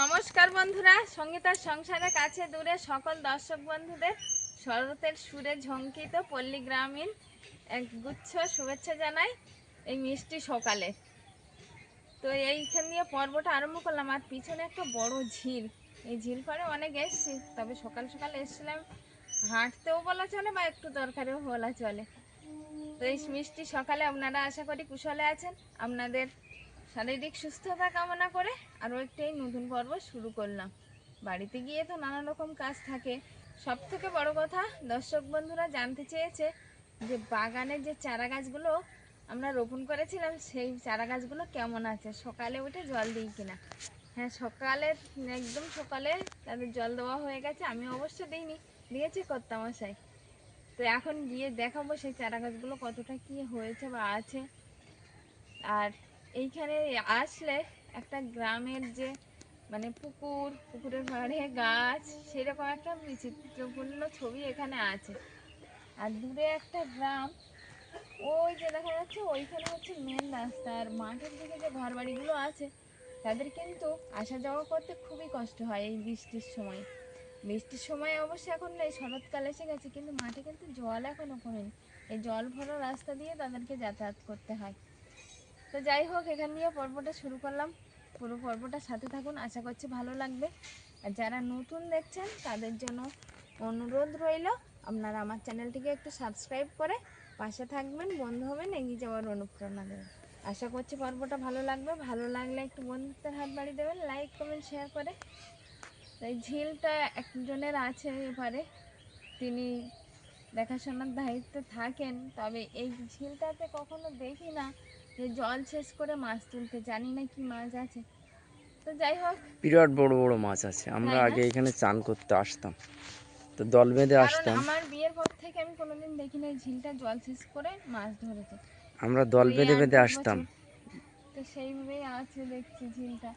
নমস্কার বন্ধুরা, সঙ্গীতার সংসারের কাছে দূরে সকল দর্শক বন্ধুদের শরতের সুরে ঝঙ্কিত পল্লী গ্রামীণ এক গুচ্ছ শুভেচ্ছা জানাই এই মিষ্টি সকালে। তো এইখান দিয়ে পর্বটা আরম্ভ করলাম, আর পিছনে একটা বড় ঝিল। এই ঝিল পরে অনেক এসছি, তবে সকাল সকাল এসছিলাম, হাঁটতেও বলা চলে বা একটু দরকারেও বলা চলে। তো এই মিষ্টি সকালে আপনারা আশা করি কুশলে আছেন। আপনাদের শারীরিক সুস্থতা কামনা করে আরও একটি এই নতুন পর্ব শুরু করলাম। বাড়িতে গিয়ে তো নানা রকম কাজ থাকে। সব থেকে বড় কথা, দর্শক বন্ধুরা জানতে চেয়েছে যে বাগানের যে চারা গাছগুলো আমরা রোপণ করেছিলাম, সেই চারা গাছগুলো কেমন আছে? সকালে উঠে জল দিই কিনা? হ্যাঁ সকালে একদম সকালে তাদের জল দেওয়া হয়ে গেছে, আমি অবশ্য দিইনি, দিয়েছি কর্তামশাই। তো এখন গিয়ে দেখাবো সেই চারা গাছগুলো কতটা কি হয়েছে বা আছে। আর এইখানে আসলে একটা গ্রামের যে মানে পুকুর, পুকুরের পাড়ে গাছ, সেরকম একটা বিচিত্রপূর্ণ ছবি এখানে আছে। আর দূরে একটা গ্রাম, ওই যে দেখা যাচ্ছে ওইখানে হচ্ছে মেন রাস্তা। আর মাঠের দিকে যে ঘর বাড়িগুলো আছে, তাদের কিন্তু আসা যাওয়া করতে খুবই কষ্ট হয় এই বৃষ্টির সময়। বৃষ্টির সময় অবশ্য এখন নেই, শরৎকাল এসে গেছে, কিন্তু মাঠে কিন্তু জল এখনও কমেনি। এই জল ভরা রাস্তা দিয়ে তাদেরকে যাতায়াত করতে হয়। তো যাই হোক, এখান দিয়ে পর্বটা শুরু করলাম। পুরো পর্বটা সাথে থাকুন, আশা করছি ভালো লাগবে। আর যারা নতুন দেখছেন, তাদের জন্য অনুরোধ রইল, আপনারা আমার চ্যানেলটিকে একটু সাবস্ক্রাইব করে পাশে থাকবেন, বন্ধু হবেন, এগিয়ে যাওয়ার অনুপ্রেরণা দেবেন। আশা করছি পর্বটা ভালো লাগবে। ভালো লাগলে একটু বন্ধুত্বের হাত বাড়ি দেবেন লাইক কমেন্ট শেয়ার করে। তো এই ঝিলটা একজনের আছে এবারে। তিনি দেখাশোনার দায়িত্বে থাকেন, তবে এই ঝিলটাতে কখনো দেখি না। জল শেষ করে মাছ তুলতে জানি না কি মাছ আছে। তো যাই হোক। বিরাট বড় বড় মাছ আছে। আমরা আগে এখানে চান করতে আসতাম। তো দল বেঁধে আসতাম। আমার বিয়ের পর থেকে আমি কোনোদিন দেখি না ঝিলটা জল শেষ করে মাছ ধরেছে। আমরা দল বেঁধে বেঁধে আসতাম। তো সেইভাবেই আছে দেখছি ঝিলটা।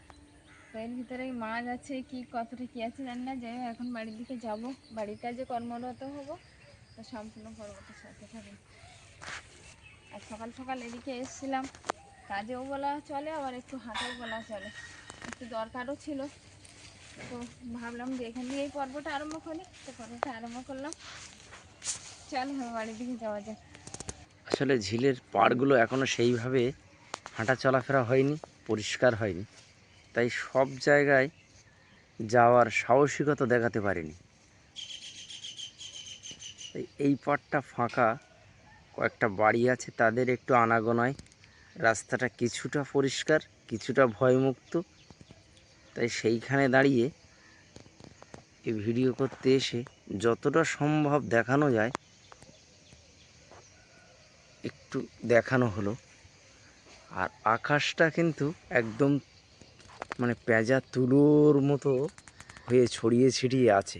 তো এর ভিতরে মাছ আছে কি কতটা কি আছে জানি না। যাই হোক এখন বাড়ির দিকে যাব। বাড়িতে যে কর্মরত হব। তো সম্পূর্ণ পর্বতের সাথে থাকুন আর সকাল সকাল এদিকে এসেছিলাম, কাজেও বলা চলে, আবার একটু হাঁটাও বলা চলে। একটু দরকারও ছিল। তো ভাবলাম যে এখান দিয়ে এই পর্বটা আরম্ভ করি। তো পর্বটা আরম্ভ করলাম। চল হ্যাঁ বাড়ির দিকে যাওয়া যাক। আসলে ঝিলের পাড়গুলো এখনও সেইভাবে হাঁটা চলাফেরা হয়নি, পরিষ্কার হয়নি। তাই সব জায়গায় যাওয়ার সাহসিকতা দেখাতে পারিনি। এই পাড়টা ফাঁকা কয়েকটা বাড়ি আছে, তাদের একটু আনাগোনায়। রাস্তাটা কিছুটা পরিষ্কার, কিছুটা ভয়মুক্ত। তাই সেইখানে দাঁড়িয়ে এই ভিডিও করতে এসে যতটা সম্ভব দেখানো যায়, একটু দেখানো হলো। আর আকাশটা কিন্তু একদম মানে পেঁজা তুলোর মতো হয়ে ছড়িয়ে ছিটিয়ে আছে।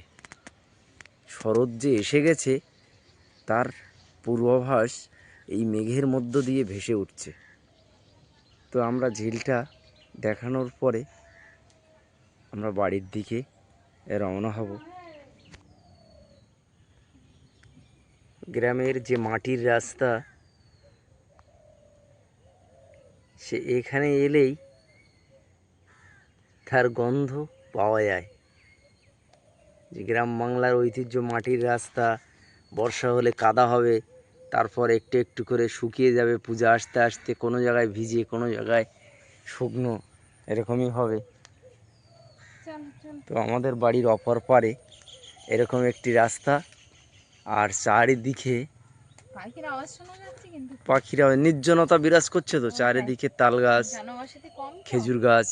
শরৎ যে এসে গেছে, তার পূর্বাভাস এই মেঘের মধ্য দিয়ে ভেসে উঠছে। তো আমরা ঝিলটা দেখানোর পরে আমরা বাড়ির দিকে রওনা হব। গ্রামের যে মাটির রাস্তা, সে এখানে এলেই তার গন্ধ পাওয়া যায়। যে গ্রাম বাংলার ঐতিহ্য মাটির রাস্তা, বর্ষা হলে কাদা হবে তারপর একটু একটু করে শুকিয়ে যাবে পূজা আসতে আসতে কোনো জায়গায় ভিজে কোনো জায়গায় শুকনো এরকমই হবে। তো আমাদের বাড়ির অপর পারে এরকম একটি রাস্তা আর চারিদিকে পাখির নির্জনতা বিরাজ করছে তো চারিদিকে তাল গাছ। খেজুর গাছ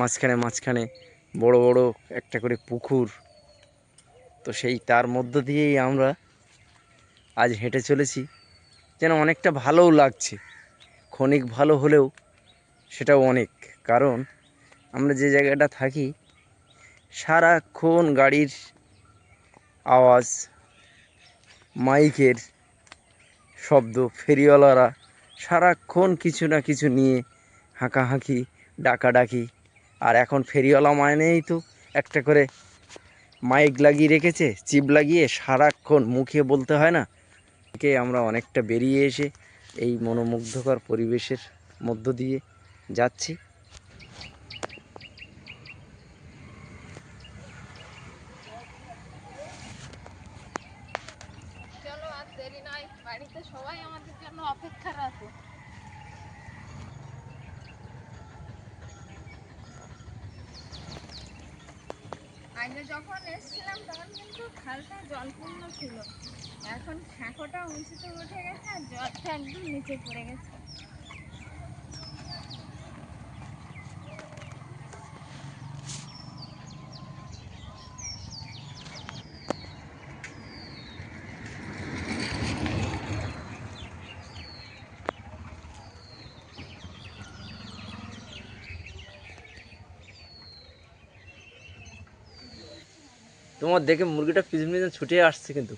মাঝখানে মাঝখানে বড় বড় একটা করে পুকুর। তো সেই তার মধ্য দিয়েই আমরা আজ হেঁটে চলেছি, যেন অনেকটা ভালোও লাগছে। ক্ষণিক ভালো হলেও সেটাও অনেক, কারণ আমরা যে জায়গাটা থাকি, সারাক্ষণ গাড়ির আওয়াজ, মাইকের শব্দ, ফেরিওয়ালারা সারাক্ষণ কিছু না কিছু নিয়ে হাঁকাহাঁকি, ডাকাডাকি। আর এখন ফেরিওয়ালা মানেই তো একটা করে মাইক লাগিয়ে রেখেছে, চিপ লাগিয়ে সারাক্ষণ মুখে বলতে হয় না থেকে আমরা অনেকটা বেরিয়ে এসে এই মনোমুগ্ধকর পরিবেশের মধ্য দিয়ে যাচ্ছি। যখন তখন কিন্তু খালটা জলপূর্ণ ছিল। এখন সাঁকোটা উঁচুতে উঠে গেছে আর জলটা একদম নিচে পড়ে গেছে। তোমার দেখে মুরগিটা পিছন পিছন ছুটে আসছে কিন্তু।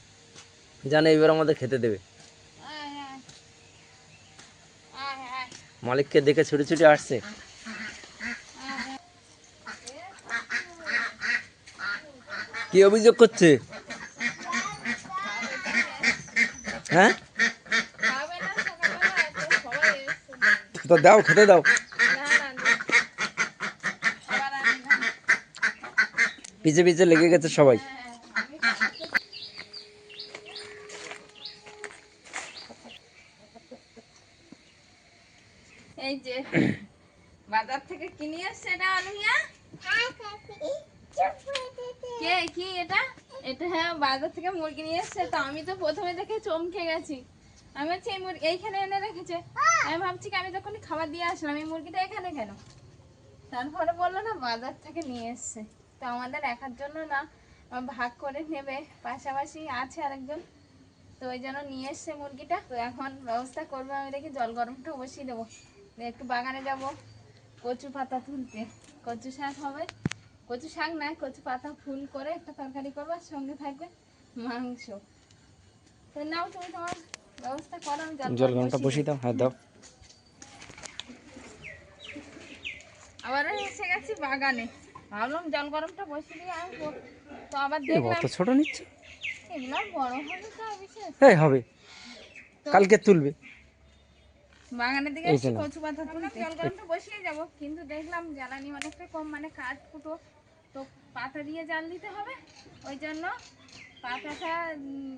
জানে এবার আমাদের খেতে দেবে। মালিককে দেখে ছুটে ছুটি আসছে। কি অভিযোগ করছে? হ্যাঁ? তো দাও, খেতে দাও। পিছে পিছে লেগে গেছে সবাই এই যে বাজার থেকে কিনে আসছে এটা আলমিয়া কে কি এটা এটা হ্যাঁ বাজার থেকে মুরগি নিয়ে এসছে তো আমি তো প্রথমে দেখে চমকে গেছি। আমি হচ্ছে এই মুরগি এইখানে এনে রেখেছে। আমি ভাবছি কি আমি যখন খাবার দিয়ে আসলাম, এই মুরগিটা এখানে কেন? তারপরে বলল, না, বাজার থেকে নিয়ে এসছে। তো আমাদের একার জন্য না ভাগ করে নেবে। পাশাপাশি আছে আরেকজন। তো ওই জন্য নিয়ে এসছে মুরগিটা। তো এখন ব্যবস্থা করব, আমি দেখি জল গরমটা বসিয়ে দেবো। একটু বাগানে যাব। কচু পাতা তুলতে। কচু শাক হবে। কচু শাক না, কচু পাতা ফুল করে একটা তরকারি করব সঙ্গে থাকবে মাংস। তো নাও তুমি তোমার ব্যবস্থা করো আমি জল গরমটা বসিয়ে দাও হ্যাঁ দাও। আবার এসে গেছি বাগানে। ভাবলাম জল গরমটা বসিয়ে দিয়ে আসব তো আবার দেখলাম অত ছোট নিচ্ছে। এগুলো বড় হবে তো বিশেষ। এই হবে। কালকে তুলবে। বাগানের দিকে। কচু পাতা তুলতে। জল গরমটা বসিয়ে যাব কিন্তু দেখলাম জ্বালানি অনেকটা কম মানে কাঠ ফুটো। তো পাতা দিয়ে জাল দিতে হবে ওই জন্য পাতাটা উম,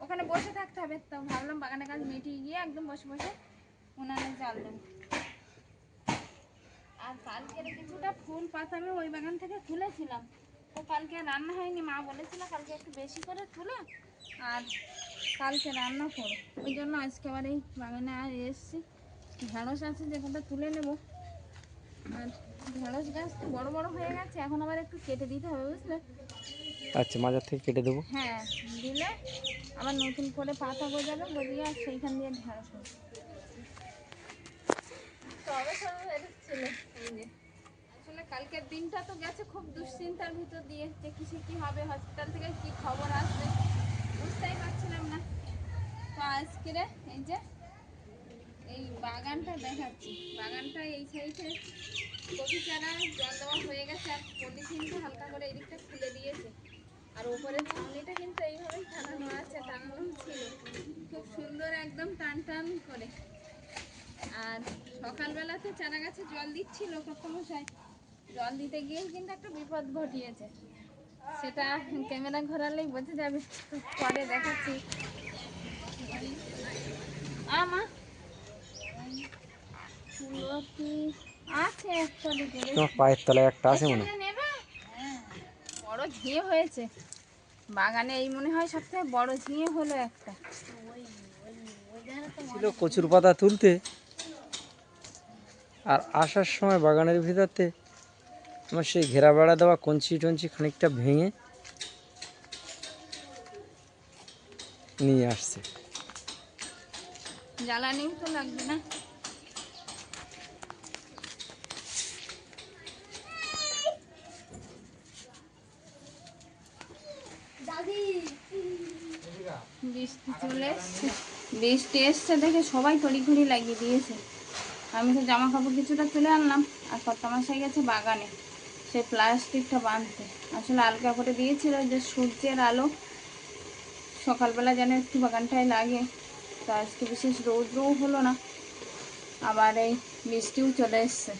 ওখানে বসে থাকতে হবে তো ভাবলাম বাগানের কাজ মিটিয়ে গিয়ে একদম বসে বসে উনানে জাল দেবো। আর কালকের কিছুটা ফুল পাতা আমি ওই বাগান থেকে তুলেছিলাম। তো কালকে রান্না হয়নি মা বলেছিল কালকে একটু বেশি করে তুলে আর কালকে রান্না করো। ওই জন্য আজকে আবার এই বাগানে আর এসেছি। ঢেঁড়স আছে যে কটা তুলে নেব। আর ঢেঁড়স গাছ তো বড় বড় হয়ে গেছে এখন আবার একটু কেটে দিতে হবে বুঝলে? আচ্ছা মাজার থেকে কেটে দেবো। হ্যাঁ দিলে আবার নতুন করে পাতা গজাবে, গজিয়ে আর সেইখান দিয়ে ঢেঁড়স আসলে কালকের দিনটা তো গেছে খুব দুশ্চিন্তার ভিতর দিয়ে, যে হবে, হসপিটাল থেকে খবর বুঝতেই পারছিলাম না। তো আজকে এই যে, এই বাগানটা দেখাচ্ছি। বাগানটা এই জল দেওয়া হয়ে গেছে, আর পলিথিনটা হালকা করে এদিকটা খুলে দিয়েছে। আর উপরের ছাউনিটা কিন্তু এইভাবেই টানানো আছে টানানো ছিল। খুব সুন্দর একদম টান টান করে। আর সকালবেলাতে চারা গাছে জল দিচ্ছিল কর্তমশাই। জল দিতে গিয়ে কিন্তু একটা বিপদ ঘটিয়েছে। সেটা ক্যামেরা ঘোরালেই বোঝা যাবে পরে দেখাচ্ছি। আমা আছে একটা দুটো। পায়ের তলায় একটা আছে মনে। নেবে? বড় ঝিঁয়ে হয়েছে। বাগানে এই মনে হয় সবথেকে বড় ঝিঁয়ে হলো একটা। ছিল কচুর পাতা তুলতে আর আসার সময় বাগানের ভিতরতে আমার সেই ঘেরা বেড়া দেওয়া কঞ্চি টঞ্চি খানিকটা ভেঙে নিয়ে আসছে। জ্বালানিও তো লাগবে না। বৃষ্টি চলে এসছে। বৃষ্টি এসছে দেখে সবাই তড়ি তড়িঘড়ি লাগিয়ে দিয়েছে। আমি তো জামা কাপড় কিছুটা তুলে আনলাম, আর কর্তামাশাই গেছে বাগানে। সেই প্লাস্টিকটা বাঁধতে। আসলে আলগা করে দিয়েছিল যে সূর্যের আলো সকালবেলা যেন একটু বাগানটায় লাগে। তো আজকে বিশেষ রৌদ্রও হলো না। আবার এই বৃষ্টিও চলে এসছে।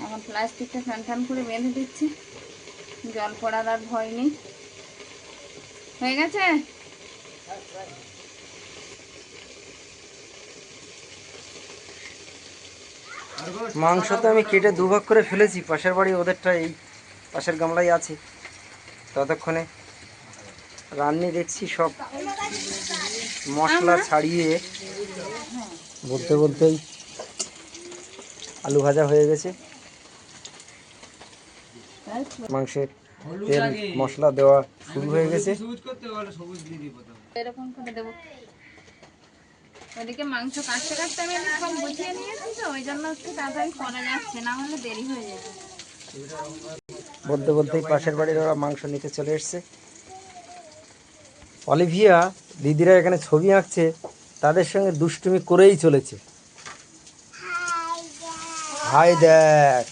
এখন প্লাস্টিকটা টান টান করে বেঁধে দিচ্ছে। জল পড়ার আর ভয় নেই। হয়ে গেছে? মাংস তো আমি কেটে দুভাগ করে ফেলেছি, পাশের বাড়ি ওদেরটা এই পাশের গামলাই আছে। ততক্ষণে রান্নি দেখছি সব মশলা ছাড়িয়ে বলতে বলতেই আলু ভাজা হয়ে গেছে। মাংসের তেল মশলা দেওয়া শুরু হয়ে গেছে। এরকম করে দেবো। ওদিকে মাংস কাটতে কাটতে আমি সব বুঝিয়ে নিয়েছি তো ওই জন্য একটু তাড়াতাড়ি করা যাচ্ছে না হলে দেরি হয়ে যেত বলতে বলতেই পাশের বাড়ির ওরা মাংস নিতে চলে এসছে। অলিভিয়া দিদিরা এখানে ছবি আঁকছে তাদের সঙ্গে দুষ্টুমি করেই চলেছে। হাই দেখ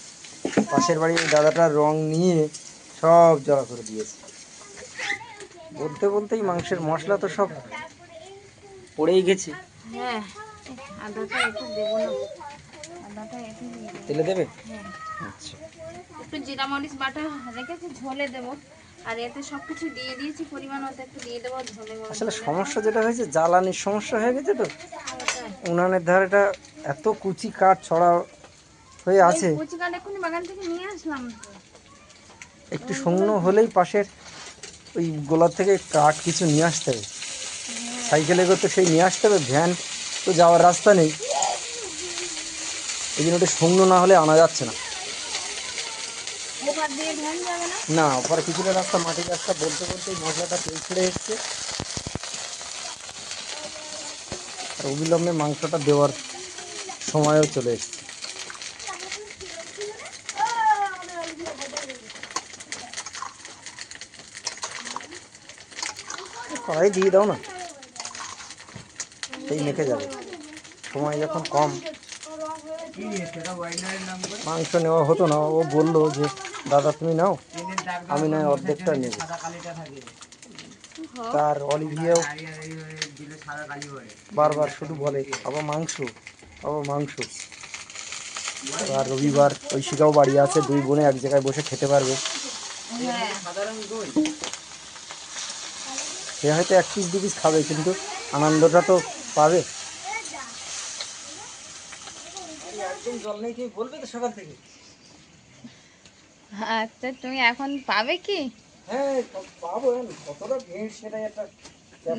পাশের বাড়ির দাদাটার রং নিয়ে সব জড়া করে দিয়েছে। বলতে বলতেই মাংসের মশলা তো সব পড়েই গেছে। হ্যাঁ। তেলে দেবে? হ্যাঁ। আচ্ছা। একটু জিরা মরিচ বাটা রেখেছি ঝোলে দেবো। আর এতে সব কিছু দিয়ে দিয়েছি পরিমাণ মতো একটু দিয়ে দেবো ঝোলে আসলে সমস্যা যেটা হয়েছে জ্বালানির সমস্যা হয়ে গেছে তো? উনানের ধারেটা এত কুচি কাঠ ছড়া হয়ে আছে। কচি কাঠ এক্ষুনি বাগান থেকে নিয়ে আসলাম। তো একটু শুকনো হলেই পাশের ওই গোলার থেকে কাঠ কিছু নিয়ে আসতে হবে। সাইকেলে করে তো সেই নিয়ে আসতে হবে, ভ্যান তো যাওয়ার রাস্তা নেই। এই জন্য ওটা শূন্য না হলে আনা যাচ্ছে না। ওপার না না কিছুটা রাস্তা, মাটির রাস্তা বলতে বলতে মশলাটা তেল ছেড়ে এসছে। আর অবিলম্বে মাংসটা দেওয়ার সময়ও চলে এসছে। কড়াই দিয়ে দাও না, সেই মেখে যাবে। সময় যখন কম। মাংস নেওয়া হতো না, ও বলল যে, দাদা, তুমি নাও, আমি নয় অর্ধেকটা নেব। তার অলিভিয়াও বারবার শুধু বলে আবার মাংস আবার মাংস। আর রবিবার ঐশিকাও বাড়ি আছে, দুই বোনে এক জায়গায় বসে খেতে পারবে। হ্যাঁ। সে হয়তো এক পিস দু পিস খাবে কিন্তু আনন্দটা তো পাবে। একদম জল তুমি বলবে তো সকাল থেকে। আচ্ছা তুমি এখন পাবে কি? হ্যাঁ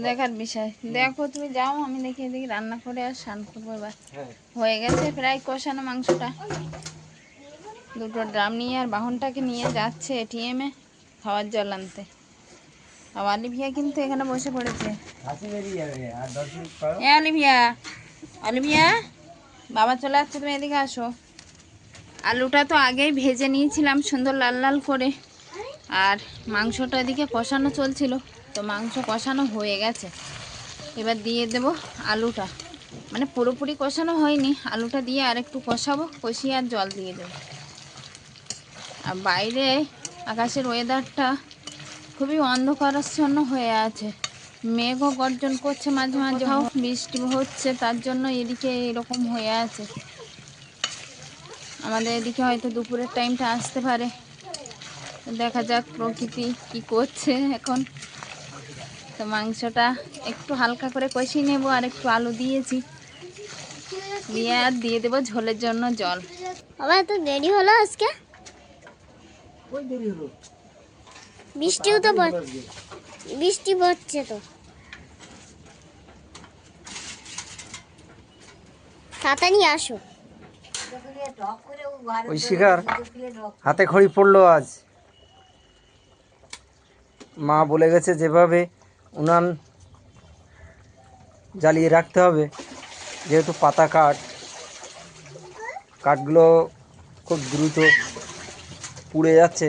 দেখার বিষয়। দেখো তুমি যাও আমি দেখি এদিকে রান্না করে আর স্নান করব এবার। হ্যাঁ। হয়ে গেছে প্রায় কষানো মাংসটা। দুটো ড্রাম নিয়ে আর বাহনটাকে নিয়ে যাচ্ছে এটিএমে খাওয়ার জল আনতে। আর অলিভিয়া কিন্তু এখানে বসে পড়েছে। এ অলিভিয়া অলিভিয়া বাবা চলে আসছে তুমি এদিকে আসো। আলুটা তো আগেই ভেজে নিয়েছিলাম সুন্দর লাল লাল করে। আর মাংসটা এদিকে কষানো চলছিল তো মাংস কষানো হয়ে গেছে। এবার দিয়ে দেব আলুটা। মানে পুরোপুরি কষানো হয়নি আলুটা দিয়ে আর একটু কষাবো কষিয়ে আর জল দিয়ে দেবো। আর বাইরে আকাশের ওয়েদারটা খুবই অন্ধকারাচ্ছন্ন হয়ে আছে। মেঘও গর্জন করছে মাঝে মাঝে। বৃষ্টি হচ্ছে তার জন্য এদিকে এরকম হয়ে আছে। আমাদের এদিকে হয়তো দুপুরের টাইমটা আসতে পারে। দেখা যাক প্রকৃতি কি করছে এখন। তো মাংসটা একটু হালকা করে কষিয়ে নেব আর একটু আলু দিয়েছি। দিয়ে আর দিয়ে দেবো ঝোলের জন্য জল। আবার তো দেরি হলো আজকে? ওই দেরি হলো? বৃষ্টিও তো বৃষ্টি পড়ছে তো। তাড়াতাড়ি আসো। ওই শিকার হাতে খড়ি পড়ল আজ। মা বলে গেছে যেভাবে উনান জ্বালিয়ে রাখতে হবে, যেহেতু পাতা কাঠ। কাঠগুলো খুব দ্রুত পুড়ে যাচ্ছে।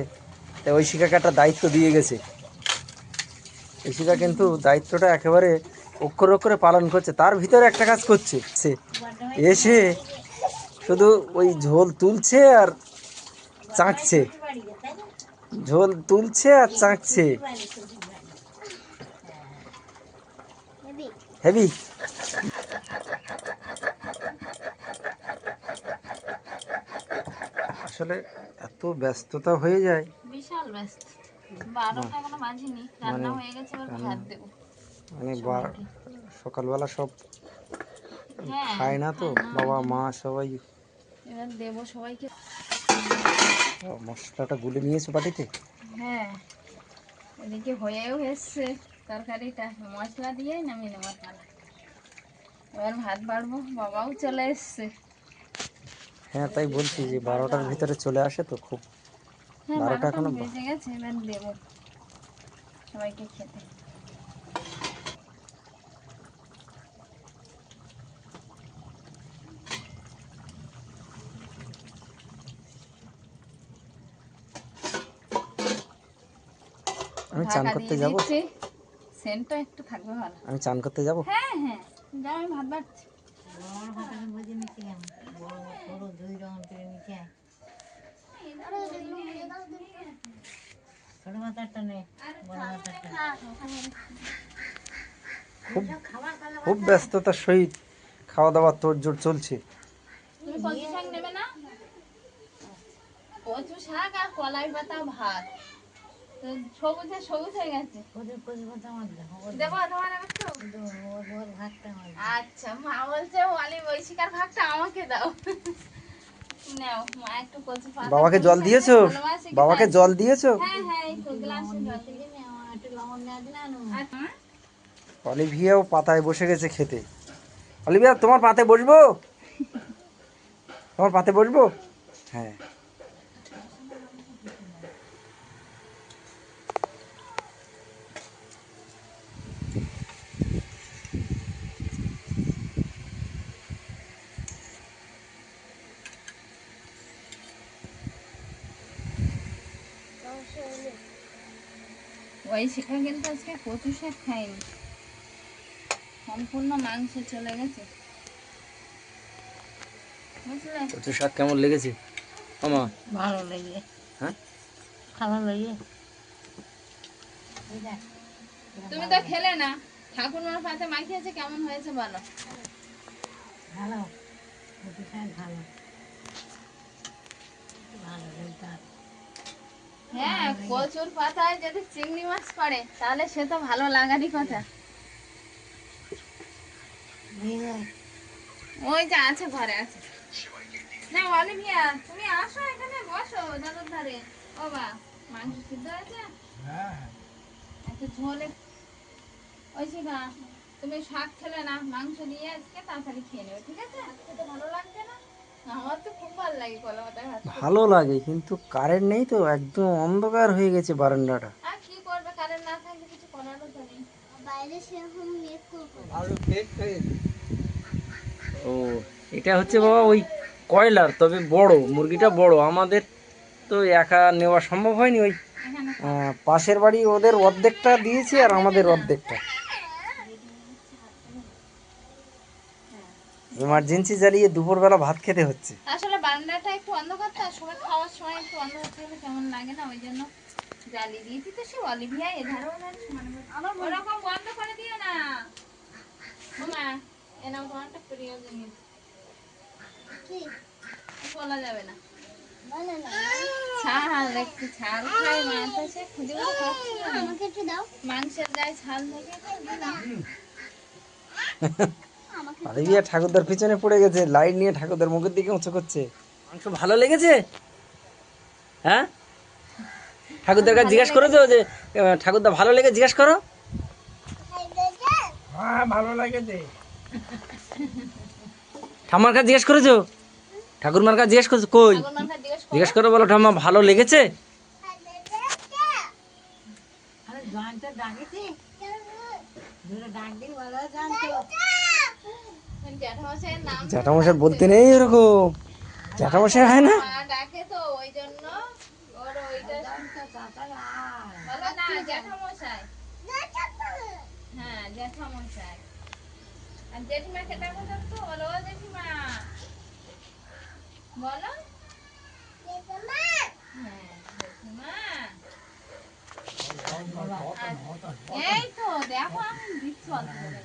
তাই ওই শিকাকে একটা দায়িত্ব দিয়ে গেছে। ওই শিকা কিন্তু দায়িত্বটা একেবারে অক্ষর অক্ষরে পালন করছে, তার ভিতরে একটা কাজ করছে সে। এসে শুধু ওই ঝোল তুলছে আর চাঁকছে ঝোল তুলছে আর চাঁকছে হেভি। আসলে এত ব্যস্ততা হয়ে যায়। বিশাল ব্যস্ত বারোটা এখনও বাজিনি রান্না হয়ে গেছে এবার ভাত দেবো। মানে সকালবেলা সব হ্যাঁ খায় না তো? বাবা মা সবাই এবার দেবো সবাইকে। মশলাটা গুলে নিয়েছো বাটিতে? হ্যাঁ। এদিকে হয়েও এসছে তরকারিটা। মশলা নামিয়ে এবার ভাত বাড়বো বাবাও চলে এসছে। হ্যাঁ তাই বলছি যে বারোটার ভিতরে চলে আসে তো খুব হ্যাঁ বারোটা বারোটা এখনও বেজে গেছে এবার দেবো। সবাইকে খেতে। আমি চান করতে যাব? সেন্টটা একটু থাকবে ভালো। আমি চান করতে যাব? হ্যাঁ হ্যাঁ যাও আমি ভাত বাড়ছি। খুব খুব ব্যস্ততার সহিত খাওয়া দাওয়া তোড়জোড় চলছে কচু শাক নেবে না কচু শাক আর কলাই পাতা ভাত তো সবুজে সবুজ হয়ে গেছে দেবো তোমার আচ্ছা মা বলছে ওয়ালি বৈশিকার ভাগটা আমাকে দাও বাবাকে জল দিয়েছ? বাবাকে জল দিয়েছ? হ্যাঁ হ্যাঁ এই তো গ্লাসে জল অলিভিয়াও পাতায় বসে গেছে খেতে। অলিভিয়া তোমার পাতে বসবো? তোমার পাতে বসবো? হ্যাঁ। ওই শিখা কিন্তু আজকে কচু শাক খাইনি। সম্পূর্ণ মাংস চলে গেছে। কচু শাক কেমন লেগেছে? আমা ভালো লাগে হ্যাঁ? ভালো লাগে তুমি তো খেলে না। ঠাকুরমার পাতে মাখিয়েছে কেমন হয়েছে বলো? ভালো। কচু শাক ভালো ভালো হ্যাঁ পাতায় যদি চিংড়ি মাছ তাহলে সে তো ভালো লাগারই কথা। তুমি আসো এখানে, বসো ধারে। ও বা, মাংস আছে একটা ঝোলে ওই তুমি শাক খেলে না, মাংস দিয়ে আজকে তাড়াতাড়ি খেয়ে নেবে, ঠিক আছে? আজকে তো ভালো লাগছে না? ভালো লাগে কিন্তু কারেন্ট নেই তো একদম অন্ধকার হয়ে গেছে বারান্দাটা। আর কি করবে কারেন্ট না থাকলে কিছু করারও তো নেই। বাইরে সেরকম মেঘ করব ও এটা হচ্ছে বাবা ওই কয়লার তবে বড় মুরগিটা বড়। আমাদের তো একা নেওয়া সম্ভব হয়নি ওই পাশের বাড়ি ওদের অর্ধেকটা দিয়েছি আর আমাদের অর্ধেকটা। এমার্জেন্সি জ্বালিয়ে দুপুরবেলা ভাত খেতে হচ্ছে। আসলে বারান্দাটা একটু অন্ধকার তো আর সবাই খাওয়ার সময় একটু অন্ধকার থাকলে কেমন লাগে না ওই জন্য জ্বালিয়ে দিয়েছি তো সে অলিভিয়া এধারেও না আমার ওরকম বন্ধ করে দিও না। ওমা এনাও তোমারটা প্রিয় জিনিস কি? বলা যাবে না। ছাল একটু ছাল খাই মা খুঁজে। আমাকে একটু দাও। মাংসের গায়ে ছাল থেকে দিলাম। ঠাকুরদার পিছনে পড়ে গেছে। লাইট নিয়ে ঠাকুরদার মুখের দিকে উঁচু করছে। মাংস ভালো লেগেছে? হ্যাঁ? ঠাকুরদার কাছে জিজ্ঞেস করেছ যে ঠাকুরদা ভালো লেগে জিজ্ঞেস করো। ঠাম্মার কাছে জিজ্ঞেস করেছ? ঠাকুরমার কাছে জিজ্ঞেস করছ? কই? ঠাকুরমার জিজ্ঞেস করো। বলো ঠাম্মা ভালো লেগেছে? আরে ডাক দিই ভালো জানতো। জ্যাঠামশাই বলতে নেই এরকম জ্যাঠামশাই হয় না? মা ডাকে তো ওই জন্য ওর ওইটা বলো না জ্যাঠামশাই। হ্যাঁ জ্যাঠামশাই। আর জেঠিমাকে ডাকো তো? বলো জেঠিমা। বলো হ্যাঁ জেঠিমা আচ্ছা, এই তো দেখো আমি দিচ্ছি অল্প করে।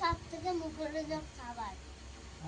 সব থেকে মুখের যে খাবার আচ্ছা আলু দেবো কি মা মা হয়ে যাও হ্যাঁ? ওমা অলিভে বলছে বালি মিয়া বলছে ঝোল দাও বলো হাতটা দেখ যাও ও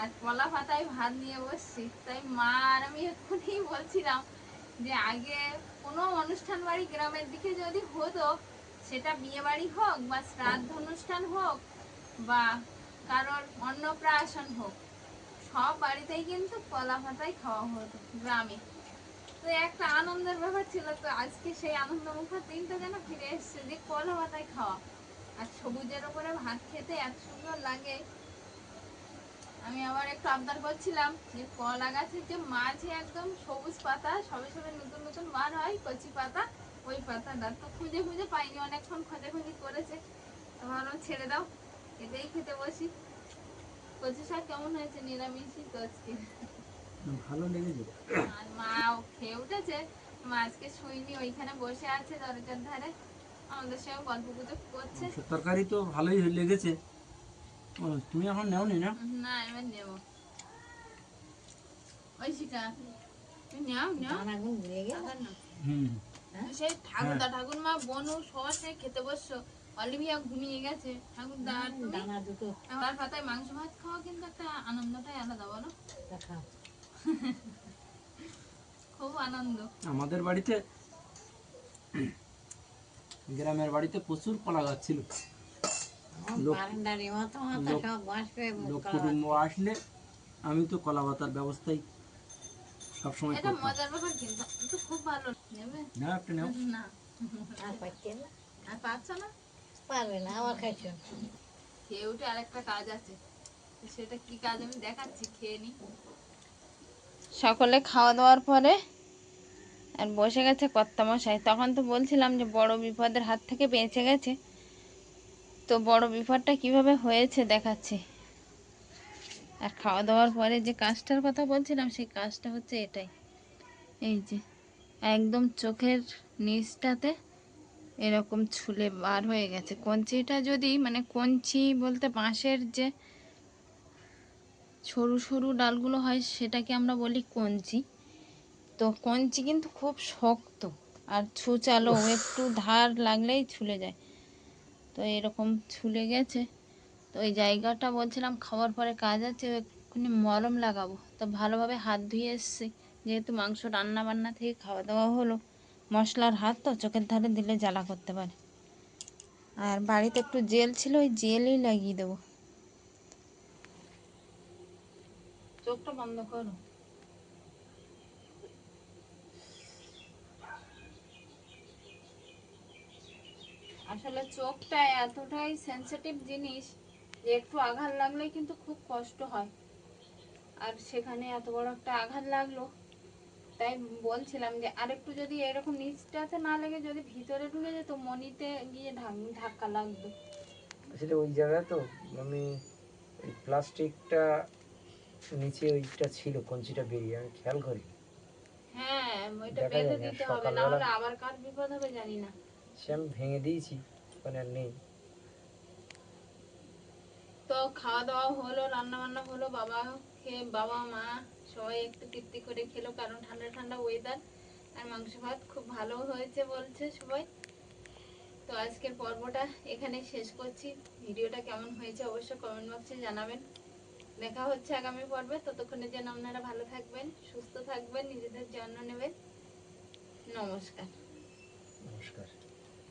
আর কলা পাতায় ভাত নিয়ে বসছি, তাই মা আর আমি এক্ষুনি বলছিলাম যে আগে কোনো অনুষ্ঠান বাড়ি গ্রামের দিকে যদি হতো, সেটা বিয়ে বাড়ি হোক বা শ্রাদ্ধ অনুষ্ঠান হোক বা কারোর অন্নপ্রাশন হোক, সব বাড়িতেই কিন্তু কলা পাতায় খাওয়া হতো গ্রামে। তো একটা আনন্দের ব্যাপার ছিল, তো আজকে সেই আনন্দ মুখের দিনটা যেন ফিরে এসছে যে কলা পাতায় খাওয়া। আর সবুজের ওপরে ভাত খেতে এত সুন্দর লাগে আমি আবার একটু আবদার করছিলাম যে কলা গাছের যে মাঝে একদম সবুজ পাতা সবে সবে নতুন নতুন বার হয় কচি পাতা ওই পাতাটা। তো খুঁজে খুঁজে পাইনি অনেকক্ষণ খোঁজাখুঁজি করেছে। ভাবলাম ছেড়ে দাও এটাই খেতে বসি। কচি শাক কেমন হয়েছে? নিরামিষই তো আজকে। ভালো লেগেছে। আর মা খেয়ে উঠেছে মা আজকে শুইনি ওইখানে বসে আছে দরজার ধারে। আমাদের সঙ্গে গল্প গুজব করছে। তরকারি তো ভালোই লেগেছে। তুমি এখন নেওনি না? না এবার নেব। ওই শিকা তুই নাও নাও। ঘুরে গেল হুম। সেই ঠাকুরদা ঠাকুরমা বনু সবার সঙ্গে খেতে বসছো। অলিভিয়া ঘুমিয়ে গেছে। ঠাকুরদা দানা দুটো। আমার পাতায় মাংস ভাত খাওয়া কিন্তু একটা আনন্দটাই আলাদা বলো। দেখা খুব আনন্দ। আমাদের বাড়িতে গ্রামের বাড়িতে প্রচুর কলা গাছ ছিল। লোক- কুটুম্ব আসলে আমি তো কলা পাতার ব্যবস্থাই সবসময় এটা করতাম। মজার ব্যাপার কিন্তু তো খুব ভালো। নেবে? না একটা নেও। না। আর পাচ্ছে না। আর পাচ্ছ না? পারবে না আমার খাইছো। খেয়ে উঠে আরেকটা কাজ আছে। সেটা কি কাজ আমি দেখাচ্ছি খেয়ে নি। সকলে খাওয়া দাওয়ার পরে আর বসে গেছে কর্তামশাই তখন তো বলছিলাম যে বড় বিপদের হাত থেকে বেঁচে গেছে। তো বড় বিপদটা কীভাবে হয়েছে দেখাচ্ছি। আর খাওয়া দাওয়ার পরে যে কাজটার কথা বলছিলাম সেই কাজটা হচ্ছে এটাই। এই যে একদম চোখের নিচটাতে এরকম ছুলে বার হয়ে গেছে। কঞ্চিটা যদি মানে কঞ্চি বলতে বাঁশের যে সরু সরু ডালগুলো হয় সেটাকে আমরা বলি কঞ্চি। তো কঞ্চি কিন্তু খুব শক্ত আর ছুচালো একটু ধার লাগলেই ছুলে যায়। তো এরকম ছুলে গেছে। তো ওই জায়গাটা বলছিলাম, খাওয়ার পরে কাজ আছে ওখানে মলম লাগাবো। তো ভালোভাবে হাত ধুয়ে এসছি। যেহেতু মাংস রান্না বান্না থেকে খাওয়া দাওয়া হলো, মশলার হাত তো চোখের ধারে দিলে জ্বালা করতে পারে। আর বাড়িতে একটু জেল ছিল, ওই জেলই লাগিয়ে দেবো। চোখটা বন্ধ করো। আসলে চোখটা এতটাই সেনসিটিভ জিনিস যে একটু আঘাত লাগলেই কিন্তু খুব কষ্ট হয়। আর সেখানে এত বড় একটা আঘাত লাগল। তাই বলছিলাম যে আরেকটু যদি এরকম নিচটাতে না লেগে যদি ভিতরে ঢুকে যেত মনিতে গিয়ে ধাক- ধাক্কা লাগতো। আসলে ওই জায়গায় তো আমি প্লাস্টিকটা নিচে ওইটা ছিল কঞ্চিটা বেরিয়ে আমি খেয়াল করি হ্যাঁ ওইটা বেঁধে দিতে হবে না হলে আবার কার বিপদ হবে জানি না। সে আমি ভেঙে দিয়েছি ওখানে আর নেই। তো খাওয়া দাওয়া হলো রান্না বান্না হলো বাবা খেয়ে বাবা মা সবাই একটু তৃপ্তি করে খেলো কারণ ঠান্ডা ঠান্ডা ওয়েদার আর মাংস ভাত খুব ভালো হয়েছে বলছে সবাই। তো আজকের পর্বটা এখানে শেষ করছি। ভিডিওটা কেমন হয়েছে অবশ্যই কমেন্ট বক্সে জানাবেন। দেখা হচ্ছে আগামী পর্বে। ততক্ষণে যেন আপনারা ভালো থাকবেন সুস্থ থাকবেন নিজেদের যত্ন নেবেন। নমস্কার। নমস্কার।